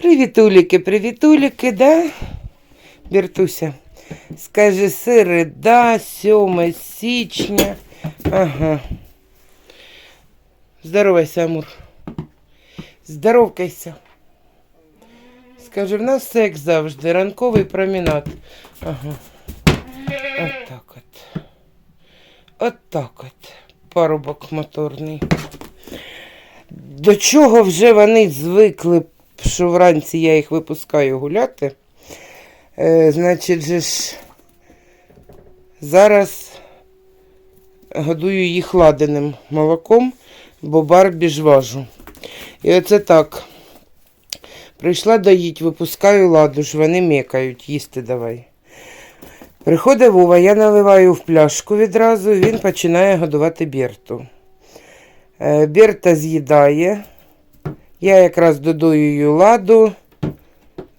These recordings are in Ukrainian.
Привітуліки, привітуліки, да? Біртуся. Скажи середа, 7 січня. Ага. Здоровайся, Амур. Здоровкайся. Скажи, в нас секс завжди, ранковий промінад. Ага. От так от. От так от. Парубок моторний. До чого вже вони звикли, що вранці я їх випускаю гуляти. Е, значить, же ж, зараз годую їх ладеним молоком, бо барбі ж важу. І оце так. Прийшла доїть, випускаю ладу ж, вони мекають, їсти давай. Приходить Вова, я наливаю в пляшку відразу, він починає годувати Берту. Е, Берта з'їдає. Я якраз додаю ладу,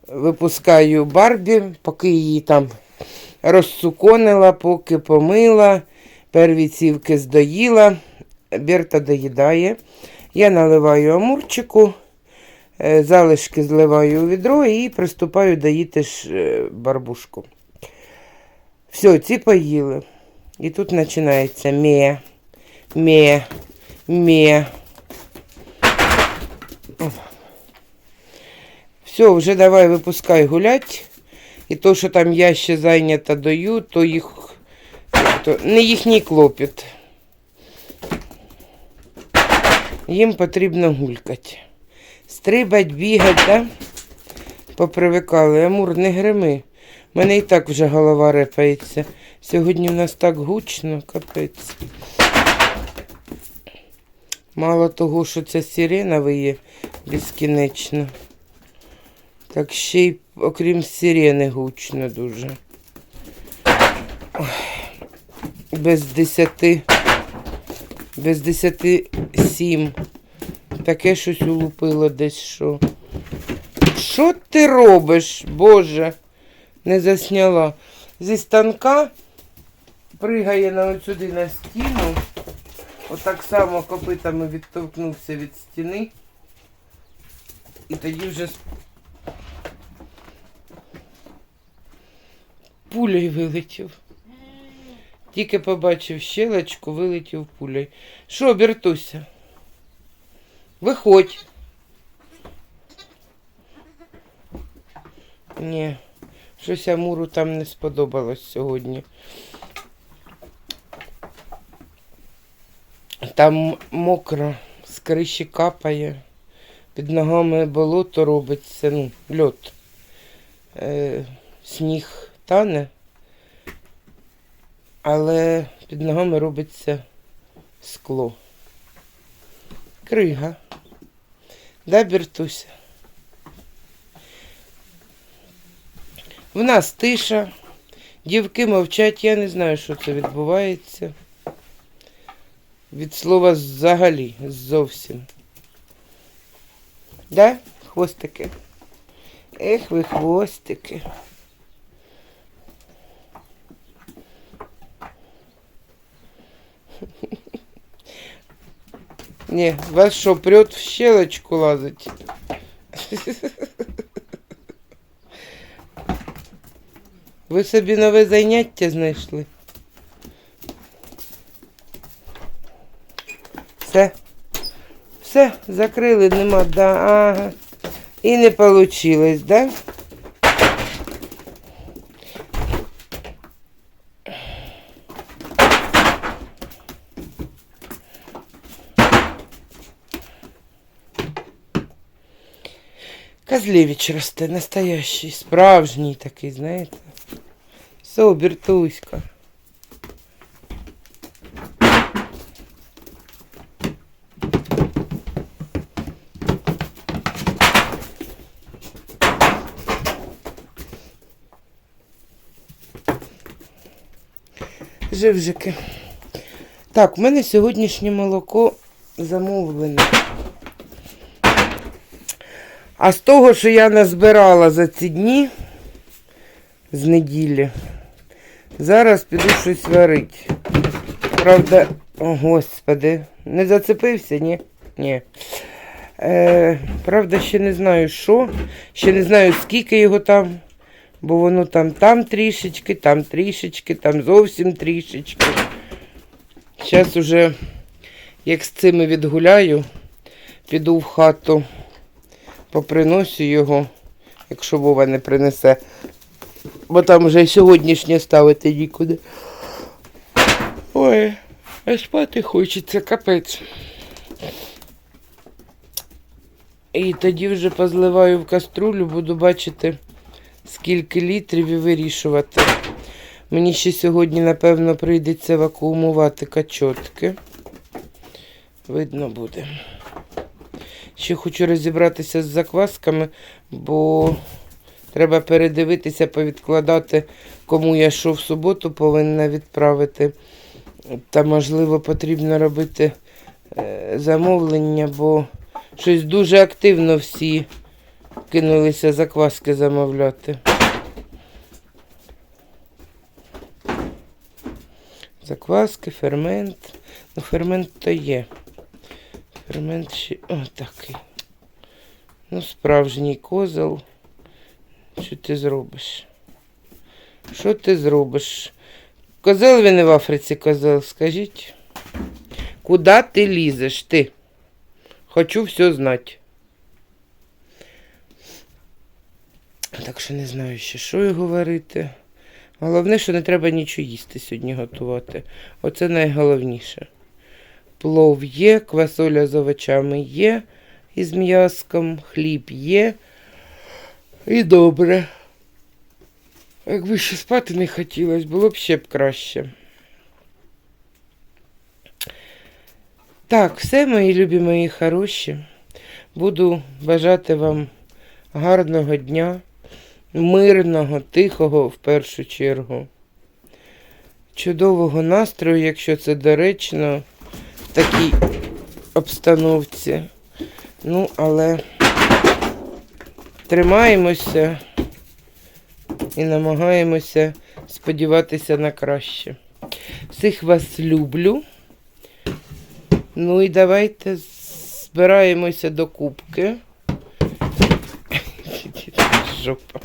випускаю Барбі, поки її там розсуконила, поки помила, перві цівки здоїла. Берта доїдає. Я наливаю амурчику, залишки зливаю у відро і приступаю доїти ж е, барбушку. Все, ці поїли. І тут починається ме, ме, ме. Все, вже давай випускай гулять. І то, що там я ще зайнята даю, то їх то не їхній клопіт. Їм потрібно гулькати. Стрибать, бігать, да? Попривикали. Амур, не грими. У мене і так вже голова репається. Сьогодні в нас так гучно, капець. Мало того, що ця сирена виє безкінечно. Так ще й окрім сирени гучно дуже. Без десяти. Без десяти сім. Таке щось улупило десь що. Що ти робиш, Боже? Не засняла. Зі станка пригає на сюди на стіну. Отак само копитами відтовкнувся від стіни. І тоді вже з пулею вилетів. Тільки побачив щелочку, вилетів пулею. Що, Бертуся? Виходь. Ні, щось Амуру там не сподобалось сьогодні. Там мокро, з криші капає, під ногами болото робиться, ну, льот. Е, сніг тане, але під ногами робиться скло. Крига. Да, Бертуся? В нас тиша, дівки мовчать, я не знаю, що це відбувається. Від слова взагалі, зовсім. Да, хвостики? Ех, ви хвостики. Не, вас що, прет в щелочку лазить? Ви собі нове заняття знайшли? Все. Все, закрили, нема, да, ага. І не получилось, да? Козлевич росте, настоящий, справжній такий, знаєте. Все, Бертуська. Живжики. Так, у мене сьогоднішнє молоко замовлене. А з того, що я назбирала за ці дні з неділі, зараз піду щось варить. Правда, о господи, не зацепився, ні? Ні. Е, правда, ще не знаю що, ще не знаю, скільки його там, бо воно там там трішечки, там трішечки, там зовсім трішечки. Зараз уже, як з цими відгуляю, піду в хату, поприносю його, якщо Вова не принесе. Бо там вже й сьогоднішнє ставити нікуди. Ой, а спати хочеться, капець. І тоді вже позливаю в каструлю, буду бачити, скільки літрів і вирішувати. Мені ще сьогодні, напевно, прийдеться вакуумувати качотки. Видно буде. Ще хочу розібратися з заквасками, бо треба передивитися, повідкладати, кому я що в суботу повинна відправити. Та, можливо, потрібно робити е, замовлення, бо щось дуже активно всі кинулися закваски замовляти. Закваски, фермент. Ну, фермент то є. Фермент ще. О, такий. Ну, справжній козел. Що ти зробиш? Що ти зробиш? Козел він і в Африці козел, скажіть. Куда ти лізеш, ти? Хочу все знати. Так що не знаю ще, що і говорити. Головне, що не треба нічого їсти сьогодні готувати. Оце найголовніше. Плов є, квасоля з овочами є, із м'яском, хліб є. І добре. Якби ще спати не хотілося, було б ще б краще. Так, все, мої любі, мої хороші. Буду бажати вам гарного дня, мирного, тихого в першу чергу. Чудового настрою, якщо це доречно, такій обстановці. Ну, але тримаємося і намагаємося сподіватися на краще. Всіх вас люблю. Ну і давайте збираємося до кубки. Жопа.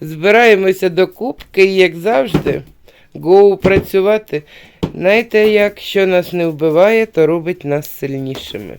Збираємося до кубки і, як завжди, гоу працювати. Знаєте, як що нас не вбиває, то робить нас сильнішими.